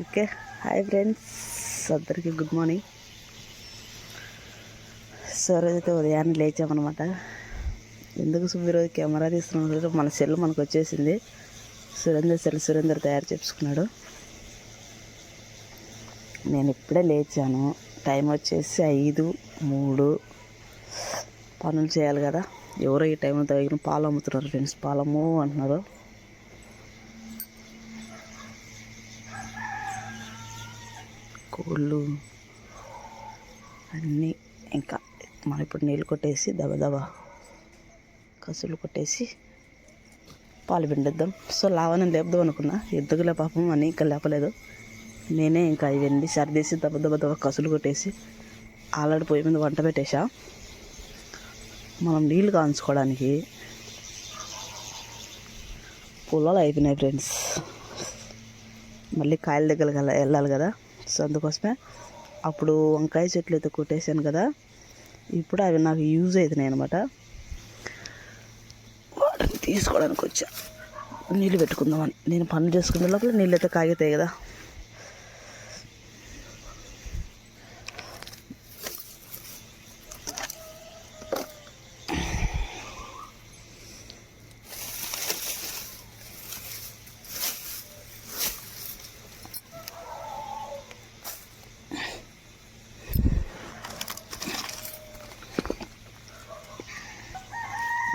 Okay hi friends. అందరికీ good morning. So రోజైతే ఉదయాన్నే లేచామన్నమాట. ఎందుకు ఈరోజు కెమెరా తీస్తున్నాం మన సెల్ మనకు వచ్చేసింది. సురేందర్ సెల్ సురేందర్ తయారు చేసుకున్నాడు నేను ఇప్పుడే లేచాను. టైం వచ్చేసి ఐదు మూడు. పనులు చేయాలి కదా. ఎవరో ఈ టైంలో తగిన పాలు అమ్ముతున్నారు ఫ్రెండ్స్. పాలము అంటున్నారు. కోళ్ళు అన్నీ ఇంకా మనం ఇప్పుడు నీళ్ళు కొట్టేసి దబదబ కసులు కొట్టేసి పాలు పిండిద్దాం. సో లావణ్యం లేపుదాం అనుకున్నా. ఎందుకులే పాపం అని ఇంకా లేపలేదు. నేనే ఇంకా ఇవన్నీ సరిదేసి దబ దబ దబ కసులు కొట్టేసి ఆల్రెడీ పొయ్యి మీద వంట పెట్టేశా. మనం నీళ్ళు కాంచుకోవడానికి పొలాలు అయిపోయినాయి ఫ్రెండ్స్ మళ్ళీ కాయల దగ్గర వెళ్ళాలి కదా. సో అందుకోసమే అప్పుడు వంకాయ చెట్లు అయితే కొట్టేశాను కదా. ఇప్పుడు అవి నాకు యూజ్ అవుతున్నాయి అనమాట వాటిని తీసుకోవడానికి వచ్చా. నీళ్ళు పెట్టుకుందామని. నేను పనులు చేసుకునే లోపల నీళ్ళు అయితే కాగితాయి కదా.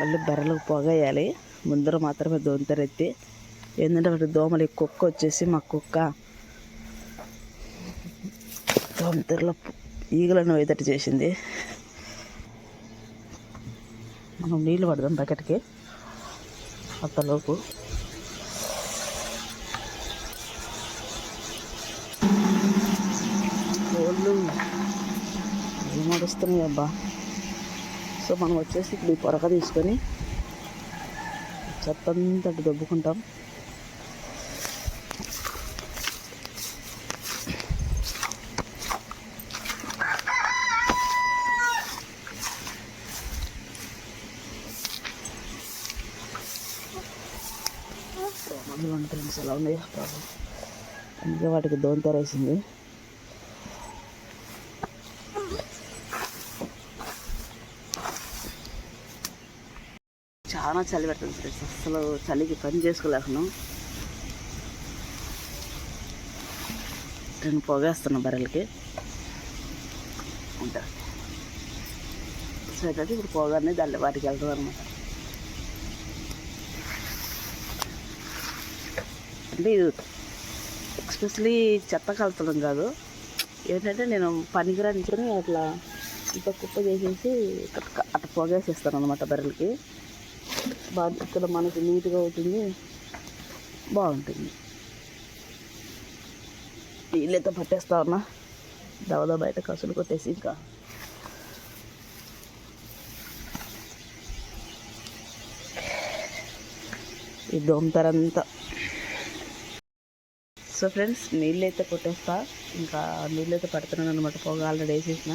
మళ్ళీ బర్రెలకు పొగ వేయాలి ముందర మాత్రమే దొంతరెత్తి ఏంటంటే వాటి దోమలు ఈ కుక్క వచ్చేసి మా కుక్క. దోమతెరలో ఈగలను వేదటి చేసింది. మనం నీళ్ళు పడదాం బకెట్కి. అంతలోపు. కోళ్ళు. ఏమడుస్తున్నాయి అబ్బా సో మనం వచ్చేసి ఇప్పుడు ఈ పొరక తీసుకొని చెత్త అటు దొబ్బుకుంటాం. మందులు ఉంటాయి ఎలా ఉన్నాయి? పాపం అందుకే వాటికి దోంతరేసింది చాలా చలి పెడుతుంది ఫ్రెండ్స్. అసలు చలికి పని చేసుకోలేకను. నేను పొగేస్తున్నా బర్రెలకి. ఉంటా సో అయితే ఇప్పుడు పొగానే దాన్ని వాటికి వెళ్తుంది అనమాట అంటే ఇది ఎక్స్పెషలీ చెత్త కలతడం కాదు. ఏంటంటే నేను పనికిరానికొని అట్లా ఇంత కుప్ప చేసేసి అట్ట అట్లా పొగేసేస్తాను అనమాట బర్రెలకి. ఇక్కడ మనకి నీట్గా అవుతుంది బాగుంటుంది. నీళ్ళైతే పట్టేస్తా ఉన్నా దవద బయట కసులు కొట్టేసి ఇంకా. ఈ దోమతరంతా సో ఫ్రెండ్స్ నీళ్ళైతే కొట్టేస్తా. ఇంకా నీళ్ళైతే పడుతున్నాను అనమాట పొగ ఆల్రెడీ వేసేసిన.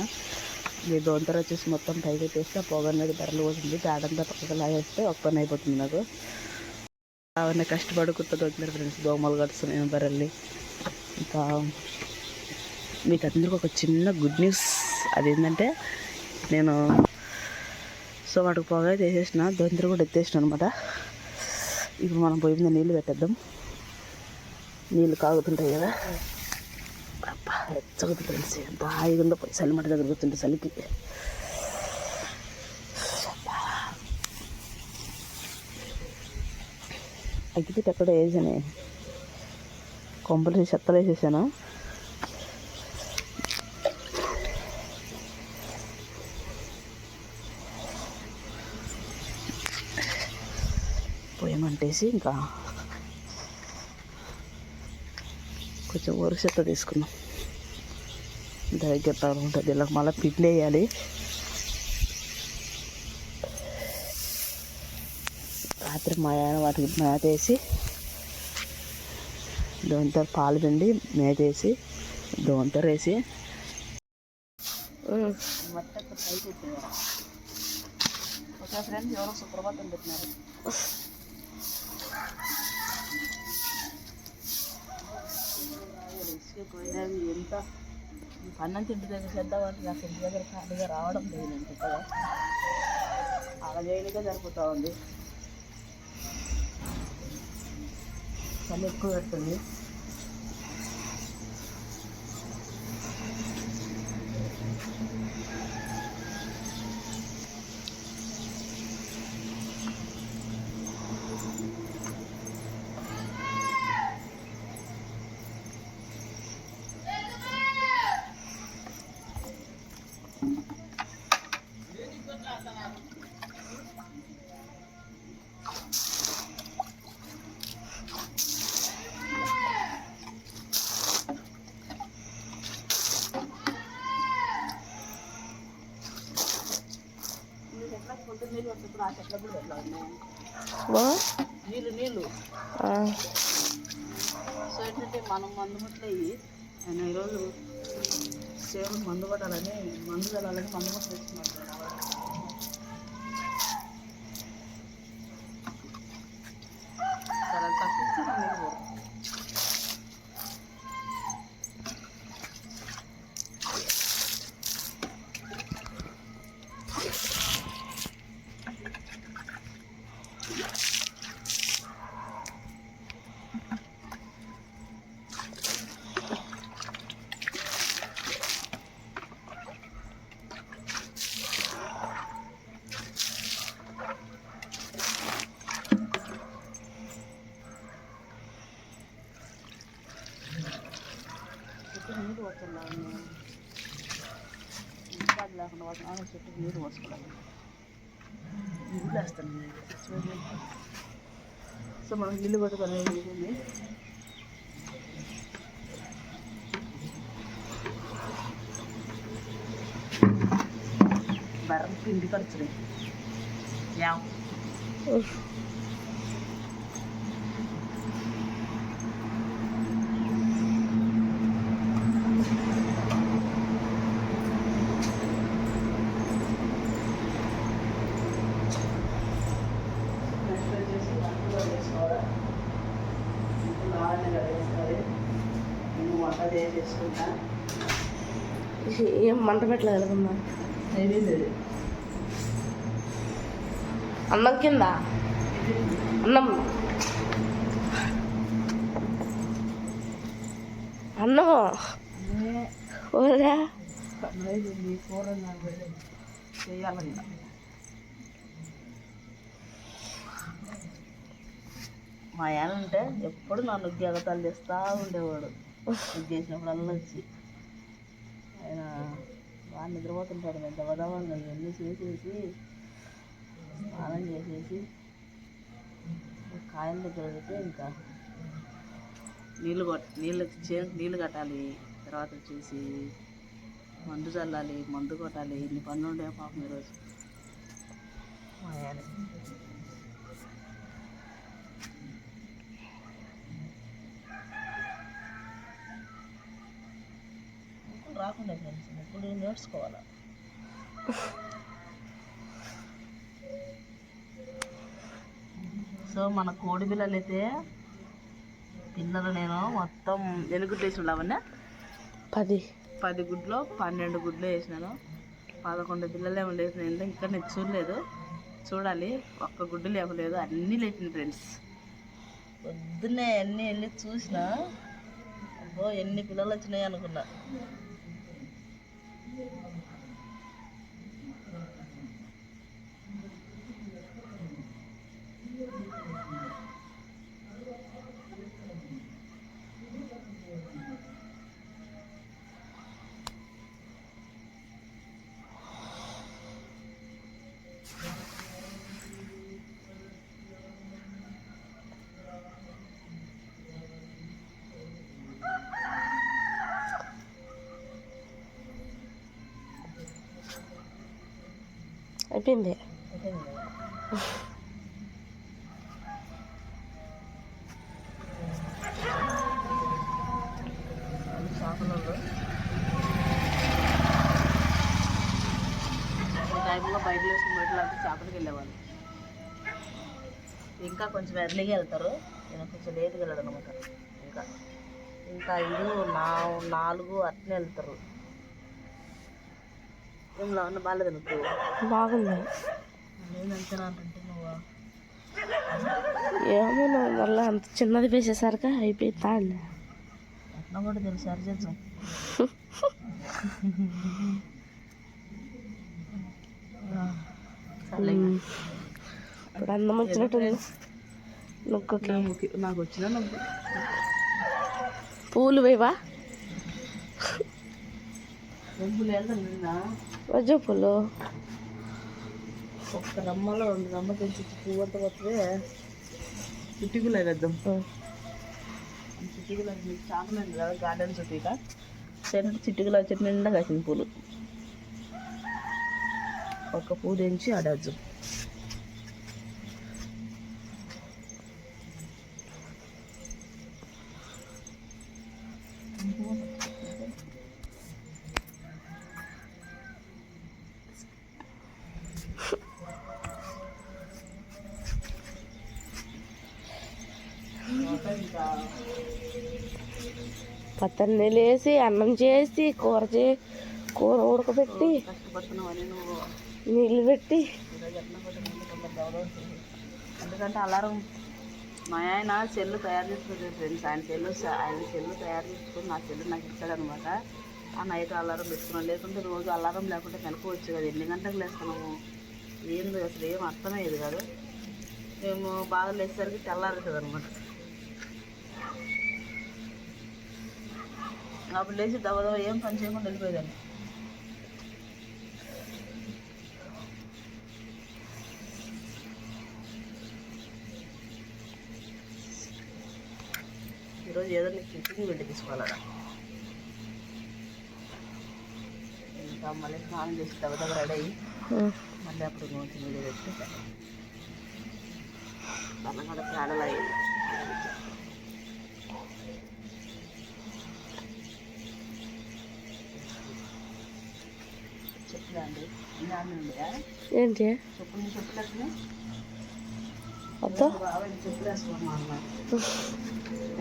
ఈ దోంతర వచ్చేసి మొత్తం పైకి పెట్టేస్తే ఆ పొగ అనేది బెరలు పోతుంది. పేడంతా పక్కకు లాగేస్తే ఒక పని అయిపోతుంది నాకు. అవన్నీ కష్టపడుకుంటూ దొరికినారు ఫ్రెండ్స్ దోమలు కడుతున్నాయి బర్రెల్ని ఇంకా మీకు అందరికి ఒక చిన్న గుడ్ న్యూస్. అదేంటంటే నేను సో వాటికి పొగ చేసేసిన దొంతర కూడా ఎత్తేసిన అనమాట. ఇప్పుడు మనం పొయ్యి మీద నీళ్ళు పెట్టేద్దాం. నీళ్ళు కాగుతుంటాయి కదా. చదువుకు ఎచ్చగుతుంది ఫ్రెండ్స్ ఎంత హాయిగా ఉందో పోయి చలిమట దగ్గర కూర్చుంటే చలికి అగ్గిపెట్టి ఎక్కడ వేసాను. కొంపలు చెత్తలు వేసేసాను పోయమంటేసి ఇంకా కొంచెం వరకు చెత్త తీసుకున్నాం దగ్గర ఉంటుంది ఇలా మళ్ళీ పిండి వేయాలి రాత్రి మా ఆయన వాటికి మేత వేసి దోంతో పాలు పిండి మేత వేసి దోంతో వేసి ఓకే ఫ్రెండ్స్ ఎవరో సుప్రభాతం పెట్టినారు ఇసుక పోయినా ఎంత అన్నం ఇంటి దగ్గర చేద్దామంటే నాకు ఇంటి దగ్గర ఖాళీగా రావడం లేదు నేను అలా చేయడానికే సరిపోతూ ఉంది. చలి ఎక్కువ పెడుతుంది ఈ చెట్లకు పొద్దున్న నీళ్ళు నీళ్ళు. సో ఏంటంటే మనం మందు ముట్లు అయ్యి ఆయన ఈరోజు సేవలు మందు కొట్టాలని మందు చల్లాలని మందు ముట్లు తెచ్చుకున్నాడు సరే తప్పించి నీళ్ళు పోరు. చెట్టు నీరు వచ్చేలా ఉన్నాయి ఇంకా అది లేకుండా వాటిని చెట్టు నీరు పోసుకోవాలి నీళ్ళు వేస్తాను సో మనం నీళ్ళు కొట్టుకొని ఉంది బర్రం పిండి ఖర్చుని యా నెక్స్ట్ వచ్చేసి వంటలో వేసుకోవాలి ఇప్పుడు కావాలని కడిగేసుకోవాలి నేను వంట చేసేసుకుంటా ఏమీ లేదు అన్నం కింద? అన్నం. అన్నం ఇంకా మా ఆయన ఉంటే ఎప్పుడు నన్ను గెగతాలు చేస్తూ ఉండేవాడు. ఇది చేసినప్పుడల్లా వచ్చి. వాడు నిద్రపోతుంటాడు నేను దవదవంగా ఇవన్నీ చేసేసి స్నానం చేసేసి కాయల దగ్గర పెడితే ఇంకా నీళ్ళు కొట్ నీళ్ళు చే నీళ్ళు కట్టాలి. తర్వాత వచ్చేసి మందు చల్లాలి మందు కొట్టాలి. ఇన్ని పనులు ఉండే పాపం ఈరోజు మా ఆయన ముగ్గులు రాకుండా ఫ్రెండ్స్. ముగ్గులు నేర్చుకోవాలా? సో మన కోడి పిల్లలు అయితే పిల్లలు నేను మొత్తం ఎన్ని గుడ్లు వేసిన అవన్నీ పది. పది గుడ్లు పన్నెండు గుడ్లు వేసినాను. పదకొండు పిల్లలు ఏమో లేసినాయి ఇంకా నేను చూడలేదు. చూడాలి. ఒక్క గుడ్డు లేవలేదు అన్నీ లేచిన ఫ్రెండ్స్. పొద్దున్నే అన్నీ వెళ్ళి చూసిన. అబ్బో ఎన్ని పిల్లలు వచ్చినాయి అనుకున్నా. అయిపోయింది అది చేపలలో ఈ టైంలో బయట వేసుకుని బయట లాంటి చేపలకి వెళ్ళేవాళ్ళు. ఇంకా కొంచెం ఎర్లీగా వెళ్తారు. నేను కొంచెం లేట్గా వెళ్ళాడు ఇంకా ఇంకా ఐదు నా నాలుగు అట్నే వెళ్తారు. ఏం బాగాలేదు నువ్వు బాగుంది. ఏమో మళ్ళీ అంత చిన్నది వేసేసరికి అయిపోతా అండి. కూడా తెలుసు. ఇప్పుడు అన్నం వచ్చినట్టుంది. నువ్వుకి నాకు- వచ్చిన నువ్వు పూలు వేవా? రోజు పూలు. ఒక్క రమ్మలో రెండు రమ్మ తెచ్చి పువ్వు అంతా వస్తే చిట్టుకులే వేద్దాం. చిట్టుకుల మీకు చాలా కదా గార్డెన్ చుట్టూ సరే చిట్టుకుల చెట్టు నిండా కాసింది పూలు. ఒక పువ్వు తెంచి ఆడేద్దాం పత్తన్ని లేసి అన్నం చేసి కూర చే కూర ఉడకబెట్టి నువ్వు నీళ్ళు పెట్టి. ఎందుకంటే అలారం మా ఆయన చెల్లు తయారు చేసుకుంటారు ఫ్రెండ్స్. ఆయన చెల్లు ఆయన చెల్లు తయారు చేసుకుని నా చెల్లు నాకు ఇచ్చాడనమాట ఆ నైట్ అలారం పెట్టుకున్నాం. లేకుంటే రోజు అలారం లేకుంటే కనుక్కోవచ్చు కదా. ఎన్ని గంటలకు లేస్తున్నాము? ఏంది అసలు ఏం అర్థమయ్యేది కాదు. మేము బాగా లేచేసరికి తెల్లారుతుంది అనమాట అప్పుడు లేచి దవ దవ ఏం పని చేయకుండా వెళ్ళిపోయేదాన్ని. ఈరోజు ఏదో నీకు టిఫిన్ వెళ్ళి తీసుకోవాలరా. ఇంకా మళ్ళీ స్నానం చేసి దవ దవ రెడీ అయ్యి. మళ్ళీ అప్పుడు నోటి మీద పెట్టి తన కూడా ప్రాణాలు అయ్యింది చెప్పులా అండి ఇలా ఉందా ఏంటి చెప్పులు నీ చెప్పులు అట్లనే వద్దా బాబాయ్ చెప్పులు వేసుకోమా అన్నారు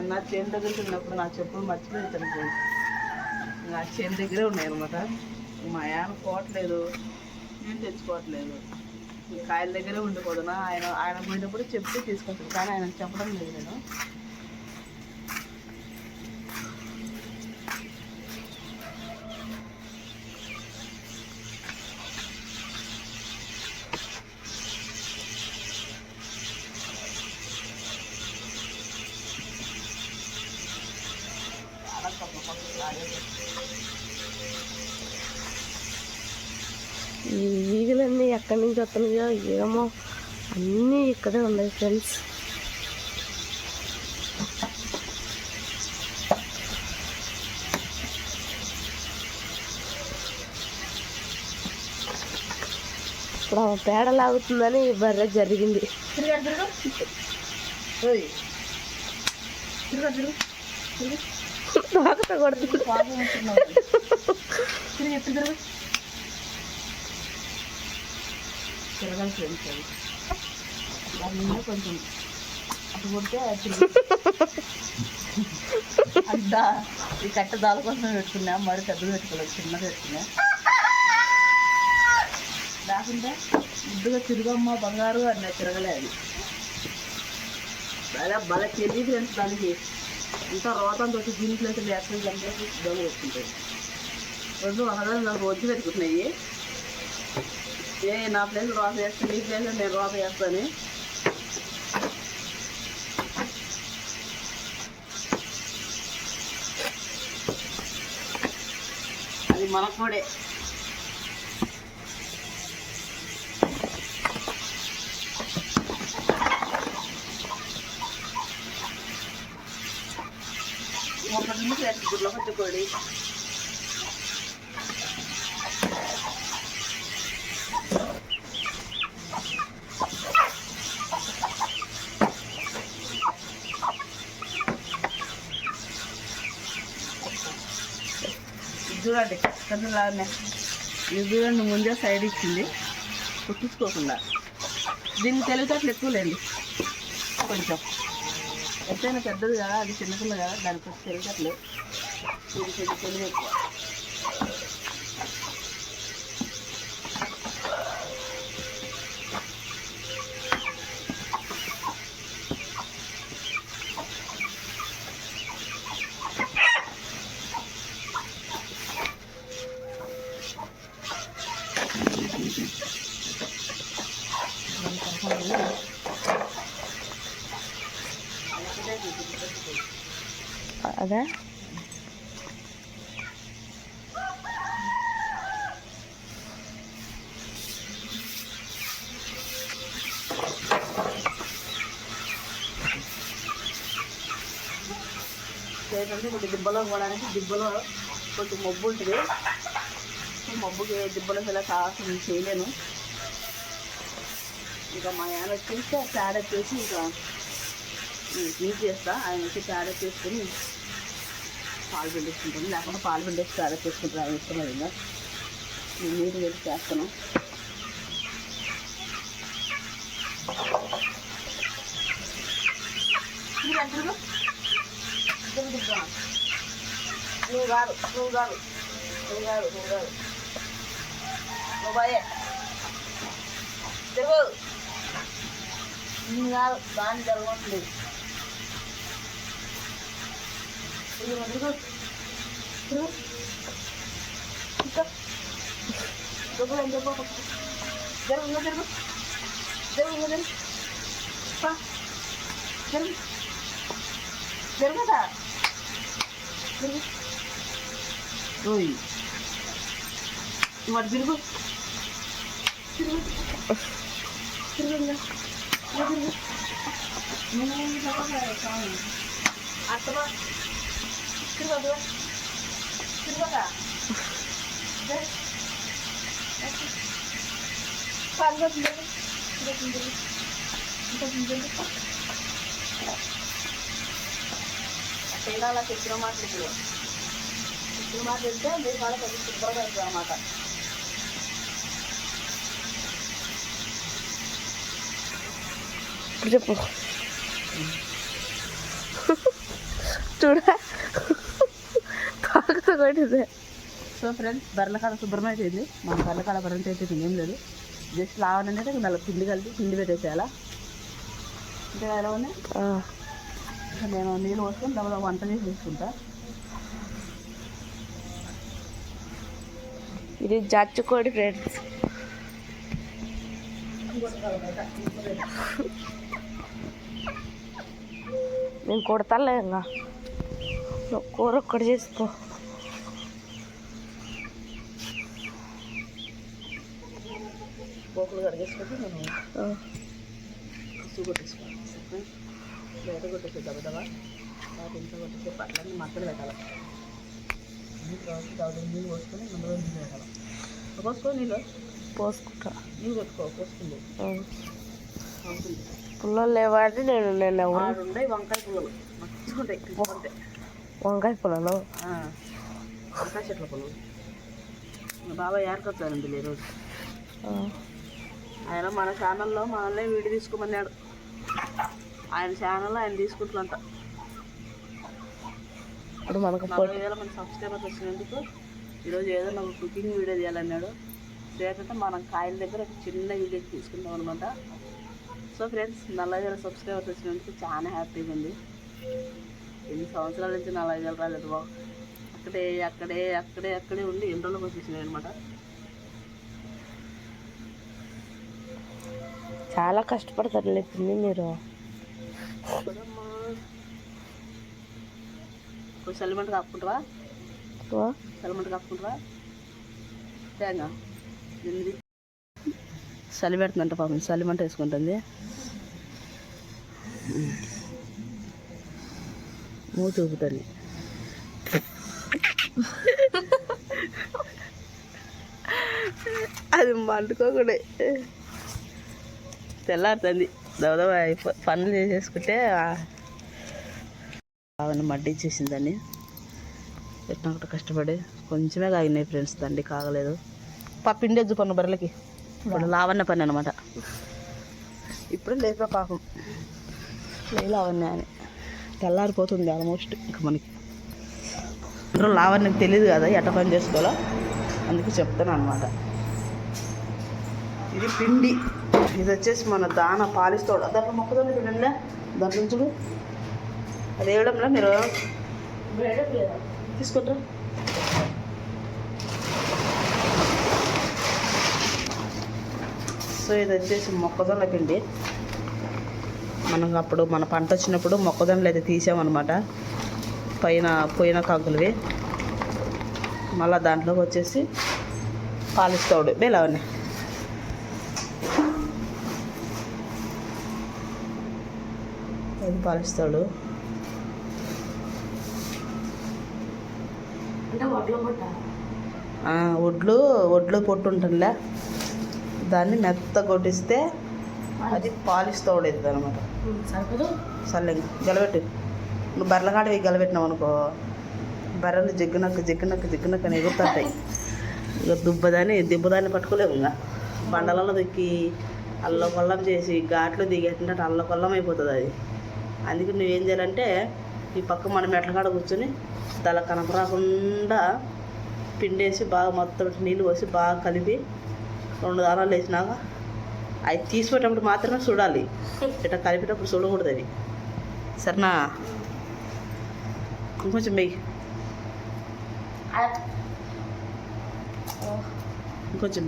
నా చేను దగ్గరికి ఉన్నప్పుడు నా చెప్పులు మర్చిపోయి తనకి నా చేను దగ్గరే ఉన్నాయి అనమాట మా ఆయన పోవట్లేదు. నేను తెచ్చుకోవట్లేదు. కాయల దగ్గరే ఉండిపోదునా ఆయన ఆయన పోయినప్పుడు చెప్తే తీసుకొస్తాను కానీ ఆయన చెప్పడం లేదు నేను చాలా తక్కువ పక్కకు రాలేదు. ఈ ఈగలన్నీ ఎక్కడి నుంచి వస్తున్నాయో ఏమో అన్నీ ఇక్కడే ఉన్నాయి ఫ్రెండ్స్ ఇప్పుడు ఆమె పేడ లాగుతుందని ఈ బర్రె జరిగింది. కొడుతుంది పాపం వేస్తున్నావు. తిరిగి ఎత్తు తిరుగు తిరగాలి ఫ్రెండ్స్ దాని మీద కొంచెం అటు కొడితే అంతా ఈ కట్ట దాల కోసం పెట్టుకున్నా మరి పెద్దలు పెట్టుకోలేదు చిన్నది పెట్టుకున్నా. లేకుంటే ముద్దుగా తిరుగమ్మ బంగారు అన్న తిరగలే అది. అలా బల తెలియదు ఫ్రెండ్స్ దానికి. ఇంకా రోతంతో దీంట్లో లేకపోతే దాంట్లో దొంగ పెట్టుకుంటాయి రెండు ఒకదాని నాకు వచ్చి పెట్టుకుంటున్నాయి. ఏ నా ప్లేస్ రోత చేస్తాను నీ ప్లేస్ నేను రోత చేస్తాను. అది మనకూడే. ఒక నిమిషం రెండు గుడ్ల పట్టుకోడి ఇది చూడండి ఇది చూడండి ముందే సైడ్ ఇచ్చింది. కుట్టించుకోకుండా. దీన్ని తెలివితేటలు ఎక్కువలేండి కొంచెం. ఎంతైనా పెద్దది కదా అది చిన్నపిల్ల కదా దానికి తెలివితేటలు తెలియట్లేదు తెలివి ఎక్కువ. ఏంటంటే ఇప్పుడు దిబ్బలో పోవడానికి దిబ్బలో కొంచెం మబ్బు ఉంటుంది. మబ్బుకి దిబ్బలో ఇలా కావాల్సింది నేను చేయలేను. ఇంకా మా ఆయన వచ్చేసి ప్యాడ్ వచ్చేసి ఇంకా క్లీన్ చేస్తా. ఆయన వచ్చి ప్యాడ్ చేసుకొని పాలు పిండేసుకుంటాను లేకుండా పాలు పిండేసి ప్యాడ్ చేసుకుంటాను ఆయన ఇష్టం అది ఇంకా నేను నీరు వెళ్ళి చేస్తాను. మీరు అంటారు తిరుగుతున్నా. నువ్వు కాదు నువ్వు కాదు నువ్వు కాదు నువ్వు కాదు నువ్వు పోయే తిరుగు నేను కాదు దాన్ని జరగట్లేదు తిరుగు తిరుగు తిరుగు ఇంకా తిరుగు ఏం చెప్పు జరుగు ఇంకా తిరుగు జరుగు ఇంకా తిరుగు పా. జరుగు జరుగుదా Oi. Mari biru. Biru. Biru ya. Biru. Ini apa saya tahu. Atau biru apa? Biru apa? Panas biru. Biru biru. Biru biru. అలా చెప్పిన మాటలు ఇప్పుడు చెప్పిన మాట వెళ్తే మీరు కూడా పెద్ద శుభ్రంగా అవుతుంది అన్నమాట. చెప్పు. చూడ. తాకత కొట్టింది. సో ఫ్రెండ్స్ బర్రెల కాడ శుభ్రం అయిపోయింది. మన బర్రెల కాడ బర్రెంత అయిపోయింది ఏం లేదు. జస్ట్ లావనంటే నల్ల పిండి కలిపి పిండి పెట్టేసేయాలా? ఇంకా ఎలా ఉన్నాయి నేను నీళ్ళు పోసుకొని డబ్బులు వంట చేసి తీసుకుంటా ఇది జచ్చుకోడి ఫ్రెండ్స్. నేను కొడతాలే ఇంకా. కూర ఒక్కటి చేసుకో పోకులు కడిగేసుకొని నేను ఆ, బయట కొట్టేసి ఇంట్లో కొట్టేసి పట్లన్నీ మద్దలు పెట్టాలి. నీళ్ళు పోసుకొని అందులో నీళ్ళు పెట్టాలి. పోసుకో నీళ్ళు. పోసుకుంటా. నీళ్ళు పెట్టుకో పోసుకుంది. పుల్లలు లేవాడి నేను నేను ఉన్నాయి వంకాయ పుల్లలు. మంచిగా ఉంటాయి. బాగుంటాయి వంకాయ పుల్లలు? వంకాయ చెట్ల పుల్లలు. మా బాబాయ్ ఏర్కొచ్చారండి ఈరోజు. ఆయన మన ఛానల్లో మనల్ని వీడియో తీసుకోమన్నాడు. ఆయన ఛానల్లో ఆయన తీసుకుంటున్నంత. ఇప్పుడు మనకు నలభై వేల మంది సబ్స్క్రైబర్స్ వచ్చినందుకు ఈరోజు ఏదైనా ఒక కుకింగ్ వీడియో చేయాలన్నాడు. లేకపోతే మనం కాయల దగ్గర ఒక చిన్న వీడియో తీసుకుందాం అనమాట సో ఫ్రెండ్స్ నలభై వేల సబ్స్క్రైబర్స్ వచ్చినందుకు చాలా హ్యాపీగా ఉంది. ఎన్ని సంవత్సరాల నుంచి నలభై వేలు రాలేదు బాబు అక్కడే అక్కడే అక్కడే అక్కడే ఉండి ఎన్ని రోజులకు వచ్చేసినాయి అనమాట చాలా కష్టపడతారు లేపింది మీరు. కొంచెం సెలిమెంట్ కప్పుకుంటావా ఆ? సెలిమెంట్ కప్పుకుంటావా తేంగా ఎనిమిది చలి పెడుతుందంట పాపం చలిమంట వేసుకుంటుంది. మూతి ఊపుతుంది. అది మండుకోకూడే తెల్లారుతుంది. దవదవ పనులు చేసేసుకుంటే కావని మడ్డి ఇచ్చేసిందని ఎట్లా ఒకటి కష్టపడి కొంచెమే కాగినాయి ఫ్రెండ్స్ దండి కాగలేదు. పప్పిండేజ్జు పన్ను బర్రెలకి. ఇప్పుడు లావణ్య పని అనమాట ఇప్పుడు లేపే పాపం. లేదు లావణ్య అని. తెల్లారిపోతుంది ఆల్మోస్ట్ ఇంకా మనకి. ఇప్పుడు లావణ్యకి తెలియదు కదా ఎట్ట పని చేసుకోవాలో. అందుకే చెప్తాను అనమాట ఇది పిండి. ఇది వచ్చేసి మన దాన పాలిస్తాడు. దాంట్లో మొక్కదాన్ని చూడండి దాంట్లో చూడు. అది వేయడంలో మీరు? తీసుకుంటారా. సో ఇది వచ్చేసి మొక్కజొన్న పిండి. మనం అప్పుడు మన పంట వచ్చినప్పుడు మొక్కజొన్నలు అయితే తీసామన్నమాట. పైన పోయిన కంకులవి. మళ్ళీ దాంట్లోకి వచ్చేసి పాలిస్తాడు. బేలవన్నీ అది పాలిస్తాడు? ఒడ్లు ఒడ్లు పొట్టు ఉంటుందిలే. దాన్ని మెత్త కొట్టిస్తే అది పాలిస్తోడేది అనమాట సరిపోదు. సర్లే గలబెట్టు. నువ్వు బర్రెల కాడ వేయి గలబెట్టినావు అనుకో బర్రెలు జిగ్గునక్క జిగ్గునక్క జిగ్గునక్క ఎగురుతుంటాయి. ఇక దుబ్బదాన్ని దిబ్బదాన్ని పట్టుకోలేము ఇంకా బండలలో దిక్కి అల్ల కొల్లం చేసి ఘాట్లో దిగేటంటే అల్ల కొల్లం అయిపోతుంది అది. అందుకే నువ్వేం చేయాలంటే ఈ పక్క మన మెట్ల కాడ కూర్చొని తల కనపరాకుండా పిండేసి బాగా మొత్తం నీళ్ళు పోసి బాగా కలిపి రెండు దానాలు వేసినాక అవి తీసిపోయేటప్పుడు మాత్రమే చూడాలి. ఇట్లా కలిపేటప్పుడు చూడకూడదు అవి. సరేనా? ఇంకొంచెం వెయ్యి ఇంకొంచెం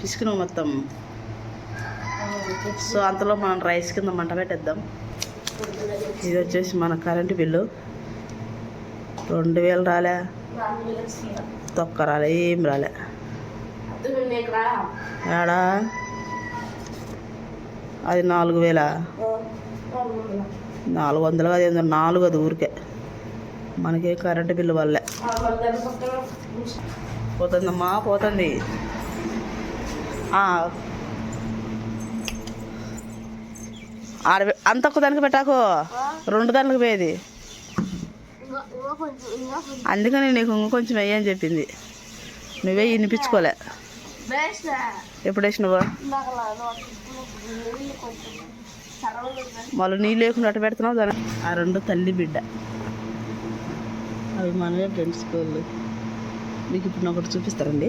పిసుకును మొత్తం. సో అంతలో మనం రైస్ కింద మంట పెట్టేద్దాం. ఇది వచ్చేసి మన కరెంటు బిల్లు. రెండు వేలు రాలే. తొక్క రాలే ఏం రాలే. ఏడా అది నాలుగు వేల? నాలుగు వందలు అది ఏందో నాలుగు అది ఊరికే. మనకి కరెంటు బిల్లు వల్లే. పోతుందమ్మా పోతుంది ఆ. ఆడ అంత ఒక్క దానికి పెట్టాకు. రెండు దానికి పోయేది. అందుకని నీకు ఇంకొంచెం వెయ్యి అని చెప్పింది. నువ్వే వినిపించుకోలే ఎప్పుడు వేసినావు? మళ్ళీ నీళ్ళు లేకుండా అట్ట పెడుతున్నావు దాని ఆ రెండు తల్లి బిడ్డ. అవి మనమే స్కూల్ మీకు ఇప్పుడు ఒకటి చూపిస్తారండి.